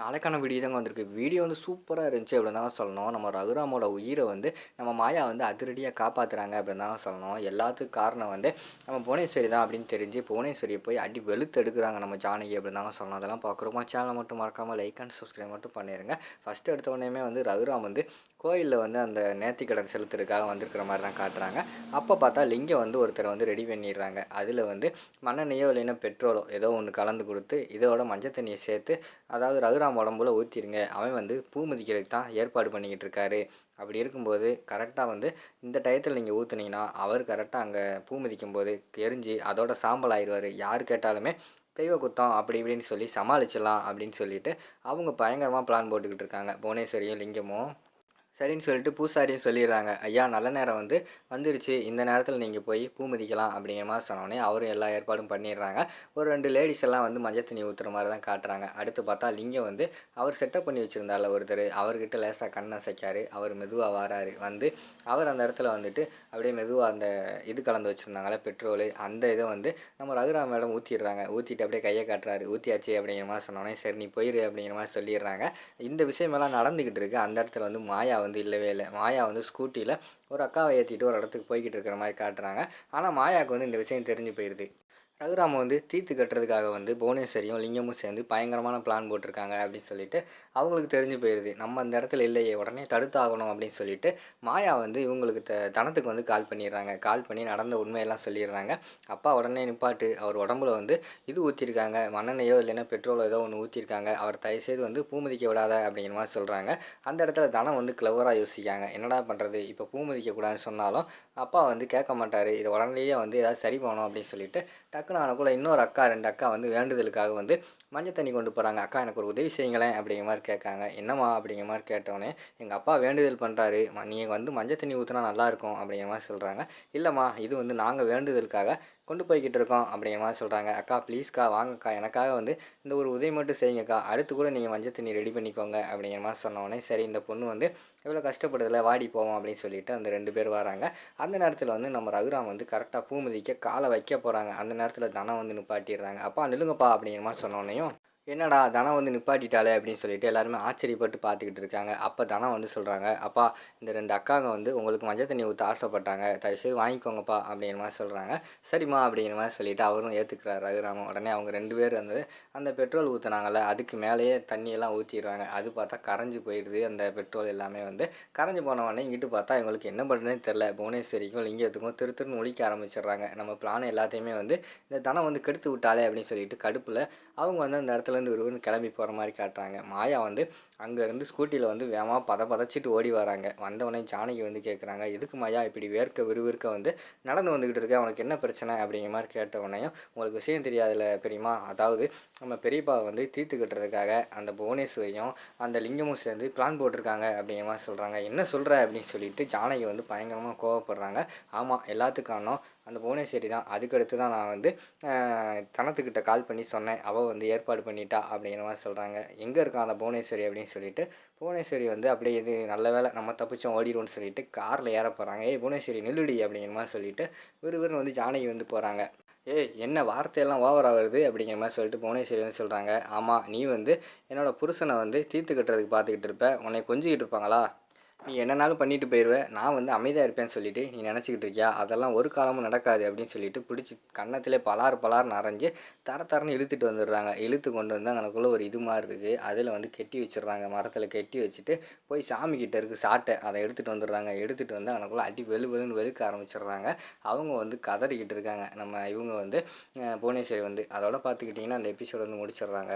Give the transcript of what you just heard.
நாளைக்கான வீடியோ தாங்க வந்திருக்கு. வீடியோ வந்து சூப்பராக இருந்துச்சு அப்படின்னு தான் சொல்லணும். நம்ம ரகுராமோட உயிரை வந்து நம்ம மாயா வந்து அதிரடியாக காப்பாற்றுறாங்க அப்படின்னு தான் சொல்லணும். எல்லாத்துக்கும் காரணம் வந்து நம்ம புவனேஸ்வரி தான் அப்படின்னு தெரிஞ்சு புவனேஸ்வரியை போய் அடி வெளுத்து எடுக்கிறாங்க நம்ம ஜானகி அப்படின்னு தான் சொல்லணும். அதெல்லாம் பார்க்குறோமா சேனலை மட்டும் மறக்காமல் லைக் அண்ட் சப்ஸ்கிரைப் மட்டும் பண்ணிடுங்க ஃபஸ்ட்டு எடுத்த உடனே வந்து ரகுராம் வந்து கோயிலில் வந்து அந்த நேர்த்திக்கடன் செலுத்துறதுக்காக வந்திருக்கிற மாதிரி தான் காட்டுறாங்க. அப்போ பார்த்தா லிங்கம் வந்து ஒருத்தரை வந்து ரெடி பண்ணிடுறாங்க. அதில் வந்து மண்ணெண்ணையோ இல்லைன்னா பெட்ரோலோ ஏதோ ஒன்று கலந்து கொடுத்து இதோட மஞ்சள் தண்ணியை சேர்த்து அதாவது ரகுராம் உடம்புல ஊற்றிருங்க அவன் வந்து பூ மிதிக்கிறதுக்கு தான் ஏற்பாடு பண்ணிக்கிட்டு இருக்காரு. அப்படி இருக்கும்போது கரெக்டாக வந்து இந்த டயத்தில் நீங்கள் ஊற்றுனீங்கன்னா அவர் கரெக்டாக அங்கே பூ மிதிக்கும் போது எரிஞ்சு அதோட சாம்பல் ஆயிடுவார். யார் கேட்டாலுமே தெய்வ குத்தம் அப்படி இப்படின்னு சொல்லி சமாளிச்சிடலாம் அப்படின்னு சொல்லிட்டு அவங்க பயங்கரமாக பிளான் போட்டுக்கிட்டு இருக்காங்க. புவனேஸ்வரியும் லிங்கமும். சரின்னு சொல்லிட்டு பூசாரியும் சொல்லிடுறாங்க. ஐயா நல்ல நேரம் வந்து வந்துருச்சு. இந்த நேரத்தில் நீங்கள் போய் பூ மிதிக்கலாம் அப்படிங்கிற மாதிரி சொன்னோடனே அவரும் எல்லா ஏற்பாடும் பண்ணிடுறாங்க. ஒரு ரெண்டு லேடிஸ் எல்லாம் வந்து மஞ்சள் தண்ணி ஊற்றுற மாதிரி தான் காட்டுறாங்க. அடுத்து பார்த்தா லிங்கம் வந்து அவர் செட்டப் பண்ணி வச்சுருந்தால ஒருத்தர். அவர்கிட்ட லேசாக கண் அசைக்காரு. அவர் மெதுவாக வராரு. வந்து அவர் அந்த இடத்துல வந்துட்டு அப்படியே மெதுவாக அந்த இது கலந்து வச்சுருந்தாங்களே பெட்ரோலு அந்த இதை வந்து நம்ம ரகுராம் மேடம் ஊற்றிடுறாங்க ஊற்றிட்டு அப்படியே கையை காட்டுறாரு. ஊற்றியாச்சு அப்படிங்கிற மாதிரி சொன்னோடனே சரி நீ போயிரு அப்படிங்கிற மாதிரி சொல்லிடுறாங்க. இந்த விஷயமெல்லாம் நடந்துக்கிட்டு இருக்குது அந்த இடத்துல வந்து மாயா வந்து வந்து இல்லவே இல்லை. மாயா வந்து ஸ்கூட்டியில் ஒரு அக்காவை ஏற்றிட்டு ஒரு இடத்துக்கு போய்கிட்டு இருக்கிற மாதிரி காட்டுறாங்க. ஆனால் மாயாவுக்கு வந்து இந்த விஷயம் தெரிஞ்சு போயிடுது ரகுராம வந்து தீர்த்து கட்டுறதுக்காக வந்து புவனேஸ்வரியும் லிங்கமும் சேர்ந்து பயங்கரமான பிளான் போட்டிருக்காங்க அப்படின்னு சொல்லிட்டு அவங்களுக்கு தெரிஞ்சு போயிடுது நம்ம அந்த இடத்துல இல்லையே உடனே தடுத்தாகணும் அப்படின்னு சொல்லிட்டு மாயா வந்து இவங்களுக்கு த தனத்துக்கு வந்து கால் பண்ணிடுறாங்க. கால் பண்ணி நடந்த உண்மையெல்லாம் சொல்லிடுறாங்க. அப்பா உடனே நிப்பாட்டு அவர் உடம்புல வந்து இது ஊற்றிருக்காங்க மண்ணெண்ணையோ இல்லைன்னா பெட்ரோலோ ஏதோ ஒன்று ஊற்றிருக்காங்க அவர் தயவுசெய்து வந்து பூமதிக்க விடாத அப்படிங்கிற மாதிரி சொல்கிறாங்க அந்த இடத்துல தனம் வந்து கிளவராக யோசிக்காங்க என்னடா பண்ணுறது இப்போ பூமதிக்கக்கூடாதுன்னு சொன்னாலும் அப்பா வந்து கேட்க மாட்டார். இதை உடனேயே வந்து ஏதாவது சரி பண்ணணும் அப்படின்னு சொல்லிட்டு டக்குன்னு ஆனக்குள்ள இன்னொரு அக்கா ரெண்டு அக்கா வந்து வேண்டுதலுக்காக வந்து மஞ்சள் தண்ணி கொண்டு போகிறாங்க அக்கா எனக்கு ஒரு உதவி செய்யுங்களேன் அப்படிங்கிற மாதிரி கேட்காங்க. என்னம்மா அப்படிங்கிற மாதிரி கேட்டோடனே எங்கள் அப்பா வேண்டுதல் பண்ணுறாரு நீங்கள் வந்து மஞ்சள் தண்ணி ஊற்றினா நல்லாயிருக்கும் அப்படிங்கிற மாதிரி சொல்கிறாங்க இல்லைம்மா இது வந்து நாங்கள் வேண்டுதலுக்காக கொண்டு போய்கிட்டு இருக்கோம் அப்படிங்கிற மாதிரி சொல்கிறாங்க அக்கா ப்ளீஸ்க்கா வாங்கக்கா. எனக்காக வந்து இந்த ஒரு உதவி மட்டும் செய்யுங்கக்கா. அடுத்து கூட நீங்கள் மஞ்சள் தண்ணி ரெடி பண்ணிக்கோங்க அப்படிங்கிற மாதிரி சொன்னோடனே சரி இந்த பொண்ணு வந்து எவ்வளோ கஷ்டப்படுதில்ல வாடி போவோம் அப்படின்னு சொல்லிட்டு அந்த ரெண்டு பேர் வராங்க. அந்த நேரத்தில் வந்து நம்ம ரகுராம் வந்து கரெக்டாக பூ மிதிக்க காலை வைக்க போகிறாங்க அந்த நேரத்தில் தனம் வந்து நிப்பாட்டிடுறாங்க. அப்பா நில்லுங்கப்பா அப்படிங்கிற மாதிரி சொன்னோடனே என்னடா தனம் வந்து நிப்பாட்டிட்டாலே அப்படின்னு சொல்லிட்டு எல்லாருமே ஆச்சரியப்பட்டு பார்த்துக்கிட்டு இருக்காங்க. அப்போ தனம் வந்து சொல்கிறாங்க அப்பா இந்த ரெண்டு அக்காங்க வந்து உங்களுக்கு மஞ்சள் தண்ணி ஊற்ற ஆசைப்பட்டாங்க. தயவுசெய்து வாங்கிக்கோங்கப்பா அப்படிங்கிற மாதிரி சொல்கிறாங்க சரிம்மா அப்படிங்கிற மாதிரி சொல்லிட்டு அவரும் ஏற்றுக்கிறார் ரகுராமன். உடனே அவங்க ரெண்டு பேர் வந்து அந்த பெட்ரோல் ஊற்றுனாங்கல்ல அதுக்கு மேலேயே தண்ணியெல்லாம் ஊற்றிடுறாங்க அது பார்த்தா கரைஞ்சி போயிடுது. அந்த பெட்ரோல் எல்லாமே வந்து கரைஞ்சி போன உடனே இங்கிட்டு பார்த்தா இவங்களுக்கு என்ன பண்ணுறதுன்னு தெரில புவனேஸ்வரிக்கும் லிங்கத்துக்கும் திரு திருன்னு ஒழிக்க ஆரம்பிச்சிடுறாங்க. நம்ம பிளான் எல்லாத்தையுமே வந்து இந்த தனம் வந்து கெடுத்து விட்டாலே அப்படின்னு சொல்லிட்டு கடுப்பில் அவங்க வந்து அந்த இடத்துல இடத்துலேருந்து விறுவிறுன்னு கிளம்பி போகிற மாதிரி காட்டுறாங்க. மாயா வந்து அங்கேருந்து ஸ்கூட்டியில் வந்து வேகமாக பத பதச்சிட்டு ஓடி வராங்க. வந்தவொடனே ஜானகி வந்து கேட்குறாங்க எதுக்கு மாயா இப்படி வேர்க்க விறுவிறுக்க வந்து நடந்து வந்துக்கிட்டு இருக்க? அவனுக்கு என்ன பிரச்சனை? அப்படிங்கிற மாதிரி கேட்ட உடனேயும் உங்களுக்கு விஷயம் தெரியாதுல பெரியமா அதாவது நம்ம பெரியப்பா வந்து தீர்த்து கட்டுறதுக்காக அந்த புவனேஸ்வரியும் அந்த லிங்கமும் சேர்ந்து பிளான் போட்டிருக்காங்க அப்படிங்கிற மாதிரி சொல்கிறாங்க என்ன சொல்கிற அப்படின்னு சொல்லிட்டு ஜானகி வந்து பயங்கரமாக கோவப்படுறாங்க. ஆமாம் எல்லாத்துக்கானோ அந்த புவனேஸ்வரி தான். அதுக்கடுத்து தான் நான் வந்து தனத்துக்கிட்ட கால் பண்ணி சொன்னேன். அவள் வந்து ஏற்பாடு பண்ணிட்டா அப்படிங்கிற மாதிரி சொல்கிறாங்க எங்கே இருக்கா அந்த புவனேஸ்வரி? அப்படின்னு சொல்லிட்டு புவனேஸ்வரி வந்து அப்படியே இது நல்ல வேலை நம்ம தப்பிச்சோம் ஓடிடுவோம்னு சொல்லிட்டு காரில் ஏற போகிறாங்க ஏய் புவனேஸ்வரி நில்லுடி அப்படிங்கிற மாதிரி சொல்லிட்டு விறுவிறுன்னு வந்து ஜானகி வந்து போகிறாங்க ஏய் என்ன வார்த்தையெல்லாம் ஓவராக வருது அப்படிங்கிற மாதிரி சொல்லிட்டு புவனேஸ்வரி வந்து சொல்கிறாங்க ஆமாம் நீ வந்து என்னோடய புருஷனை வந்து தீர்த்து கட்டுறதுக்கு பார்த்துக்கிட்டு இருப்ப. உன்னை கொஞ்சிக்கிட்டு இருப்பாங்களா? நீ என்னனாலும் பண்ணிட்டு போயிடுவேன் நான் வந்து அமைதியாக இருப்பேன்னு சொல்லிட்டு நீ நினச்சிக்கிட்டு இருக்கியா? அதெல்லாம் ஒரு காலமும் நடக்காது அப்படின்னு சொல்லிட்டு பிடிச்சி கன்னத்திலே பலார் பலார் நரைஞ்சு தர தரன்னு இழுத்துட்டு வந்துடுறாங்க. இழுத்து கொண்டு வந்து அங்கனக்குள்ளே ஒரு இது மாதிரி இருக்குது அதில் வந்து கெட்டி வச்சிடுறாங்க. மரத்தில் கெட்டி வச்சுட்டு போய் சாமி கிட்ட இருக்குது சாட்டை. அதை எடுத்துகிட்டு வந்துடுறாங்க. எடுத்துகிட்டு வந்து அங்கனக்குள்ளே அடி வெளு வெளுன்னு வெளுக்க ஆரம்பிச்சிடுறாங்க. அவங்க வந்து கதறிக்கிட்டு இருக்காங்க. நம்ம இவங்க வந்து புவனேஸ்வரி வந்து அதோட பார்த்துக்கிட்டிங்கன்னா அந்த எபிசோட் வந்து முடிச்சிடுறாங்க.